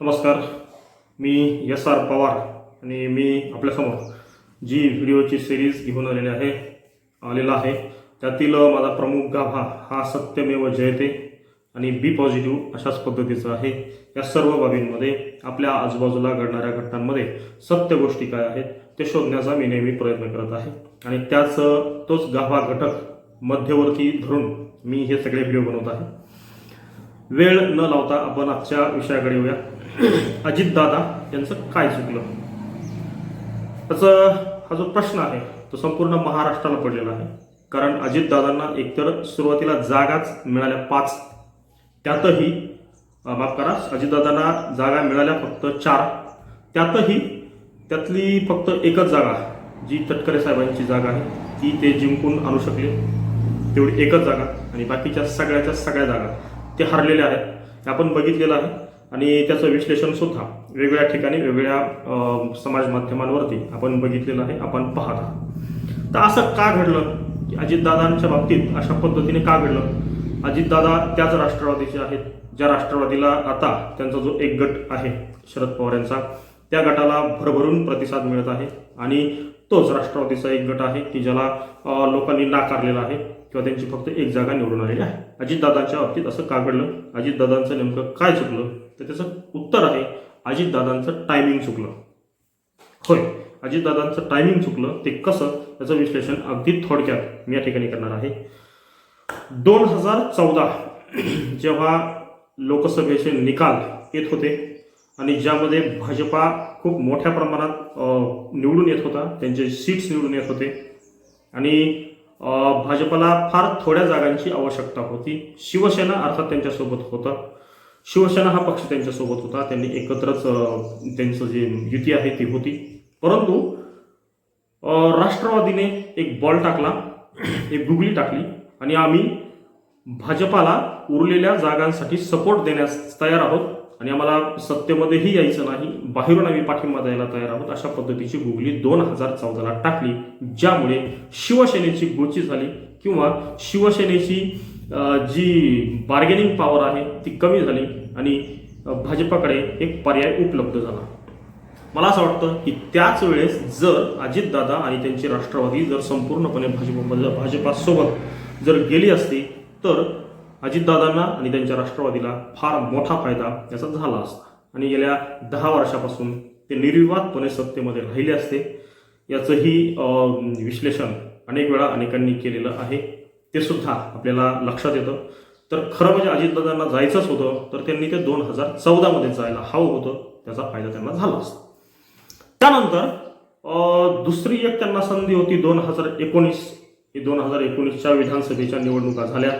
नमस्कार. मी S R Pawar आणि मी आपल्यासमोर जी व्हिडिओची सिरीज घेऊन आलेली आहे आलेला आहे. त्यातील माझा प्रमुख गाभा हा सत्यमेव जयते आणि बी पॉझिटिव्ह अशाच पद्धतीचा आहे. या सर्व बाबींमध्ये आपल्या आजूबाजूला घडणाऱ्या घटनांमध्ये सत्य गोष्टी काय आहेत ते शोधण्याचा मी नेहमी प्रयत्न करत आहे. आणि त्याच तोच गाभा घटक मध्यवर्ती धरून मी हे सगळे व्हिडिओ बनवत आहे. वेळ न लावता आपण आजच्या विषयाकडे येऊया. अजितदादा यांचं काय चुकलं? त्याचा हा जो प्रश्न आहे तो संपूर्ण महाराष्ट्राला पडलेला आहे. कारण अजितदादांना एकतर सुरुवातीला जागाच मिळाल्या पाच. त्यातही माफ करा अजितदादांना जागा मिळाल्या फक्त चार. त्यातही त्यातली फक्त एकच जागा जी तटकरे साहेबांची जागा आहे ती ते जिंकून आणू शकले. तेवढी एकच जागा आणि बाकीच्या सगळ्याच्या सगळ्या जागा ते हरलेल्या आहेत. हे आपण बघितलेलं आहे. आणि त्याचं विश्लेषण सुद्धा वेगवेगळ्या ठिकाणी वेगवेगळ्या समाज माध्यमांवरती आपण बघितलेलं आहे आपण पाहत आहात. तर असं का घडलं? की अजितदादांच्या बाबतीत अशा पद्धतीने का घडलं? अजितदादा त्याच राष्ट्रवादीचे आहेत ज्या राष्ट्रवादीला आता त्यांचा जो एक गट आहे शरद पवार यांचा त्या गटाला भरभरून प्रतिसाद मिळत आहे आणि तोच राष्ट्रवादीचा एक गट आहे की ज्याला लोकांनी नाकारलेला आहे किंवा त्यांची फक्त एक जागा निवडून आलेली आहे. अजितदादांच्या बाबतीत असं का घडलं? अजितदादांचं नेमकं काय चुकलं? तर त्याचं उत्तर आहे अजितदादांचं टायमिंग चुकलं. होय अजितदादांचं टायमिंग चुकलं ते कसं? त्याचं विश्लेषण अगदी थोडक्यात मी या ठिकाणी करणार आहे. दोन हजार चौदा जेव्हा लोकसभेचे निकाल येत होते आणि ज्यामध्ये भाजपा खूप मोठ्या प्रमाणात निवडून येत होता त्यांचे सीट्स निवडून येत होते आणि भाजपाला भाजपला फार थोड्या जागांची आवश्यकता होती. शिवसेना अर्थात त्यांच्यासोबत होतं. शिवसेना हा पक्ष त्यांच्यासोबत होता. त्यांनी एकत्रच त्यांचं जे युती आहे ती होती. परंतु राष्ट्रवादीने एक बॉल टाकला एक गुगली टाकली आणि आम्ही भाजपाला उरलेल्या जागांसाठी सपोर्ट देण्यास तयार आहोत आणि आम्हाला सत्तेमध्येही यायचं नाही बाहेरून आम्ही पाठिंबा द्यायला तयार आहोत अशा पद्धतीची गुगली दोन हजार चौदाला टाकली ज्यामुळे शिवसेनेची गोची झाली किंवा शिवसेनेची जी बार्गेनिंग पॉवर आहे ती कमी झाली आणि भाजपाकडे एक पर्याय उपलब्ध झाला. मला असं वाटतं की त्याच वेळेस जर अजितदादा आणि त्यांची राष्ट्रवादी जर संपूर्णपणे भाजपमध्ये भाजपासोबत जर गेली असती तर अजितदादांना आणि त्यांच्या राष्ट्रवादीला फार मोठा फायदा याचा झाला असता. आणि गेल्या दहा वर्षापासून ते निर्विवादपणे सत्तेमध्ये राहिले असते. याचंही विश्लेषण अनेक वेळा अनेकांनी केलेलं आहे. ते सुद्धा आपल्याला लक्षात येतं. तर खरं म्हणजे अजितदादांना जायचंच होतं तर त्यांनी ते दोन हजार चौदामध्ये जायला हवं होतं त्याचा फायदा त्यांना झाला असता. त्यानंतर दुसरी एक त्यांना संधी होती दोन हजार एकोणीस. दोन हजार एकोणीसच्या विधानसभेच्या निवडणुका झाल्या.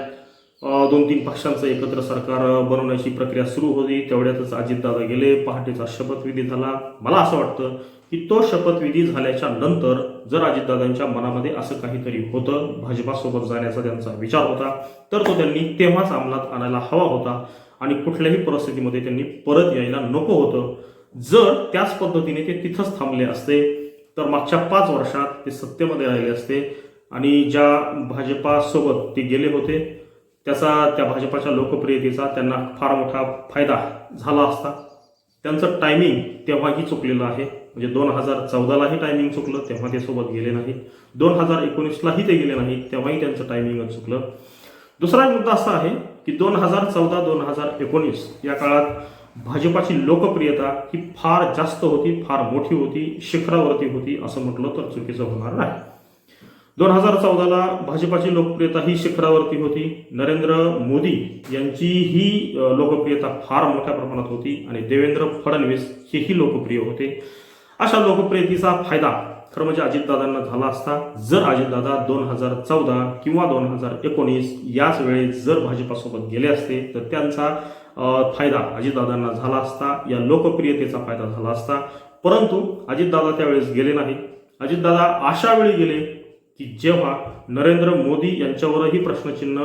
दोन तीन पक्षांचं एकत्र सरकार बनवण्याची प्रक्रिया सुरू होती. तेवढ्यातच अजितदादा गेले. पहाटेचा शपथविधी झाला. मला असं वाटतं की तो शपथविधी झाल्याच्यानंतर जर अजितदादांच्या मनामध्ये असं काहीतरी होतं भाजपासोबत जाण्याचा त्यांचा विचार होता तर तो त्यांनी तेव्हाच अंमलात आणायला हवा होता आणि कुठल्याही परिस्थितीमध्ये त्यांनी परत यायला नको होतं. जर त्याच पद्धतीने ते तिथंच थांबले असते तर मागच्या पाच वर्षात ते सत्तेमध्ये राहिले असते आणि ज्या भाजपासोबत ते गेले होते त्याचा त्या भाजपाच्या लोकप्रियतेचा त्यांना फार मोठा फायदा झाला असता. त्यांचं टायमिंग तेव्हाही चुकलेलं आहे. म्हणजे दोन हजार चौदालाही टायमिंग चुकलं तेव्हा ते सोबत गेले नाहीत. दोन हजार एकोणीसलाही ते गेले नाहीत तेव्हाही त्यांचं टायमिंगच चुकलं. दुसरा एक मुद्दा असा आहे की दोन हजार चौदा दोन हजार एकोणीस या काळात भाजपाची लोकप्रियता ही फार जास्त होती फार मोठी होती शिखरावरती होती असं म्हटलं तर चुकीचं होणार नाही. दोन हजार चौदाला भाजपाची लोकप्रियता ही शिखरावरती होती. नरेंद्र मोदी यांची ही लोकप्रियता फार मोठ्या प्रमाणात होती आणि देवेंद्र फडणवीस हेही लोकप्रिय होते. अशा लोकप्रियतेचा फायदा खरं म्हणजे अजितदादांना झाला असता. जर अजितदादा दोन हजार चौदा किंवा दोन हजार एकोणीस याच वेळेस जर भाजपासोबत गेले असते तर त्यांचा फायदा अजितदादांना झाला असता या लोकप्रियतेचा फायदा झाला असता. परंतु अजितदादा त्यावेळेस गेले नाही. अजितदादा अशा वेळी गेले की जेव्हा नरेंद्र मोदी यांच्यावरही प्रश्नचिन्ह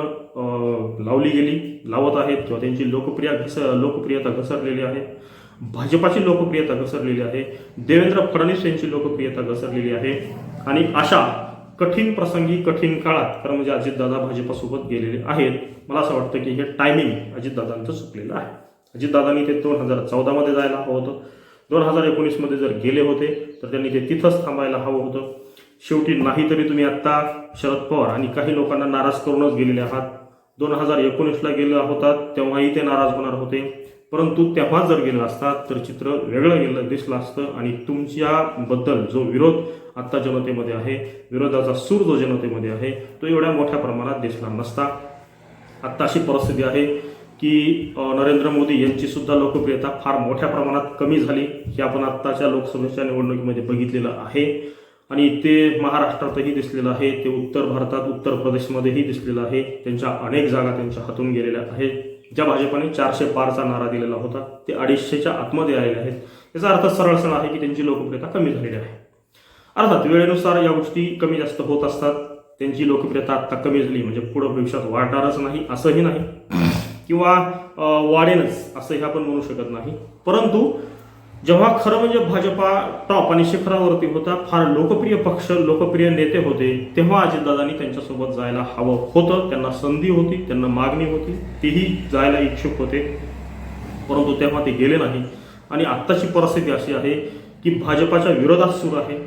लावली गेली लावत आहेत किंवा त्यांची लोकप्रिय घस लोकप्रियता घसरलेली आहे. भाजपाची लोकप्रियता घसरलेली आहे. देवेंद्र फडणवीस यांची लोकप्रियता घसरलेली आहे. आणि अशा कठीण प्रसंगी कठीण काळात कारण म्हणजे अजितदादा भाजपासोबत गेलेले आहेत. मला असं वाटतं की हे टायमिंग अजितदादांचं चुकलेलं आहे. अजितदादांनी ते दोन हजार चौदामध्ये जायला हवं होतं. दोन हजार एकोणीसमध्ये जर गेले होते तर त्यांनी ते तिथंच थांबायला हवं होतं. शेवटी नाही तरी तुम्ही आत्ता शरद पवार आणि काही लोकांना नाराज करूनच गेलेले आहात. दोन हजार एकोणीसला गेले होतात तेव्हाही ते नाराज होणार होते. परंतु तेव्हा जर गेलं असतात तर चित्र वेगळं गेलं दिसलं असतं. आणि तुमच्याबद्दल जो विरोध आत्ता जनतेमध्ये आहे विरोधाचा सूर जो जनतेमध्ये आहे तो एवढ्या मोठ्या प्रमाणात दिसला नसता. आत्ता अशी परिस्थिती आहे की नरेंद्र मोदी यांची सुद्धा लोकप्रियता फार मोठ्या प्रमाणात कमी झाली हे आपण आत्ताच्या लोकसभेच्या निवडणुकीमध्ये बघितलेलं आहे. आणि ते महाराष्ट्रातही दिसलेलं आहे ते उत्तर भारतात उत्तर प्रदेशमध्येही दिसलेलं आहे. त्यांच्या अनेक जागा त्यांच्या हातून गेलेल्या आहेत. ज्या भाजपाने चारशे पारचा नारा दिलेला होता ते अडीचशेच्या आतमध्ये आलेले आहेत. याचा अर्थ सरळ सरळ आहे की त्यांची लोकप्रियता कमी झालेली आहे. अर्थात वेळेनुसार या गोष्टी कमी जास्त होत असतात. त्यांची लोकप्रियता आत्ता कमी झाली म्हणजे पुढं भविष्यात वाढणारच नाही असंही नाही. किंवा वाढेलच असंही आपण म्हणू शकत नाही. परंतु जेव्हा खरं म्हणजे भाजपा टॉप आणि शिखरावरती होता फार लोकप्रिय पक्ष लोकप्रिय नेते होते तेव्हा अजितदादांनी त्यांच्यासोबत जायला हवं होतं. त्यांना संधी होती त्यांना मागणी होती तेही जायला इच्छुक होते. परंतु तेव्हा ते गेले नाही. आणि आत्ताची परिस्थिती अशी आहे की भाजपाच्या विरोधात सुरू आहे.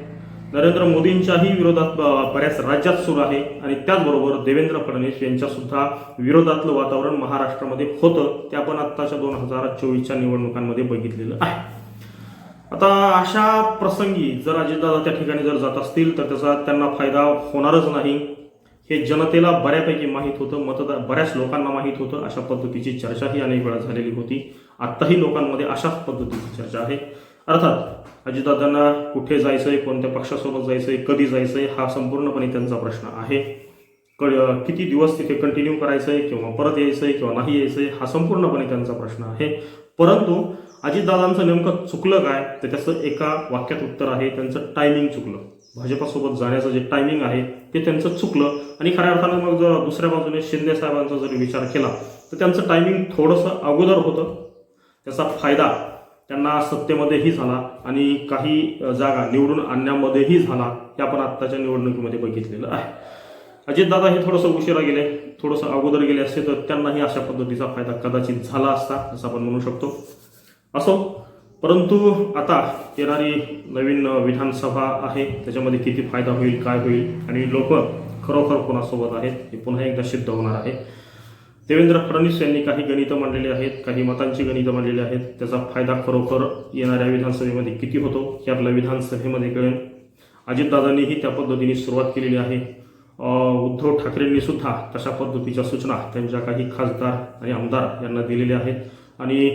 नरेंद्र मोदींच्याही विरोधात ब- बऱ्याच राज्यात सुरू आहे. आणि त्याचबरोबर देवेंद्र फडणवीस यांच्यासुद्धा विरोधातलं वातावरण महाराष्ट्रामध्ये होतं. ते आपण आत्ताच्या दोन हजार चोवीसच्या निवडणुकांमध्ये बघितलेलं आहे. आता अशा प्रसंगी जर अजितदादा त्या ठिकाणी जर जात असतील तर त्याचा त्यांना फायदा होणारच नाही. हे जनतेला बऱ्यापैकी माहीत होतं मतदार बऱ्याच लोकांना माहीत होतं. अशा पद्धतीची चर्चाही अनेक वेळा झालेली होती. आत्ताही लोकांमध्ये अशाच पद्धतीची चर्चा आहे. अर्थात अजितदादांना कुठे जायचंय कोणत्या पक्षासोबत जायचंय कधी जायचंय हा संपूर्णपणे त्यांचा प्रश्न आहे. क- किती दिवस तिथे कंटिन्यू करायचं आहे किंवा परत यायचं आहे किंवा नाही यायचं आहे हा संपूर्णपणे त्यांचा प्रश्न आहे. परंतु अजितदादांचं नेमकं चुकलं काय? तर त्याचं एका वाक्यात उत्तर आहे त्यांचं टायमिंग चुकलं. भाजपासोबत जाण्याचं जे टायमिंग आहे ते त्यांचं चुकलं. आणि खऱ्या अर्थानं मग जर दुसऱ्या बाजूने शिंदे साहेबांचा जर विचार केला तर त्यांचं टायमिंग थोडंसं अगोदर होतं. त्याचा फायदा त्यांना सत्तेमध्येही झाला आणि काही जागा निवडून आणण्यामध्येही झाला हे आपण आत्ताच्या निवडणुकीमध्ये बघितलेलं आहे. अजितदादा हे थोडंसं उशिरा गेले थोडंसं अगोदर गेले असते तर त्यांनाही अशा पद्धतीचा फायदा कदाचित झाला असता असं आपण म्हणू शकतो. असो परंतु आता येणारी नवीन विधानसभा आहे त्याच्यामध्ये किती फायदा होईल काय होईल आणि लोक खरोखर कोणासोबत आहेत हे पुन्हा एकदा सिद्ध होणार आहे. देवेंद्र फडणवीस यांनी काही गणितं मांडलेली आहेत काही मतांची गणितं मांडलेली आहेत त्याचा फायदा खरोखर येणाऱ्या विधानसभेमध्ये किती होतो हे आपल्या विधानसभेमध्ये कळेल. अजितदादांनीही त्या पद्धतीने सुरुवात केलेली आहे. उद्धव ठाकरेंनी सुद्धा तशा पद्धतीच्या सूचना त्यांच्या काही खासदार आणि आमदार यांना दिलेल्या आहेत. आणि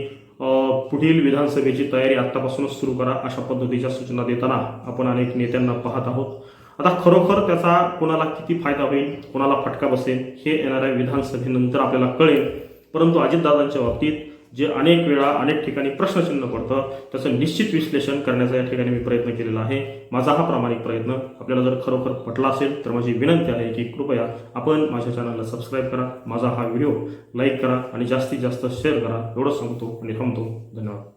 पुढील विधानसभेची तयारी आत्तापासूनच सुरू करा अशा पद्धतीच्या सूचना देताना आपण अनेक नेत्यांना पाहत आहोत. आता खरोखर त्याचा कोणाला किती फायदा होईल कोणाला फटका बसेल हे येणाऱ्या विधानसभेनंतर आपल्याला कळेल. परंतु अजितदादांच्या बाबतीत जे अनेक वेळा अनेक ठिकाणी प्रश्नचिन्ह पडतं त्याचं निश्चित विश्लेषण करण्याचा या ठिकाणी मी प्रयत्न केलेला आहे. माझा हा प्रामाणिक प्रयत्न आपल्याला जर खरोखर पटला असेल तर माझी विनंती आहे की कृपया आपण माझ्या चॅनलला सबस्क्राईब करा माझा हा व्हिडिओ लाईक करा आणि जास्तीत जास्त शेअर करा. एवढं सांगतो आणि थांबतो. धन्यवाद.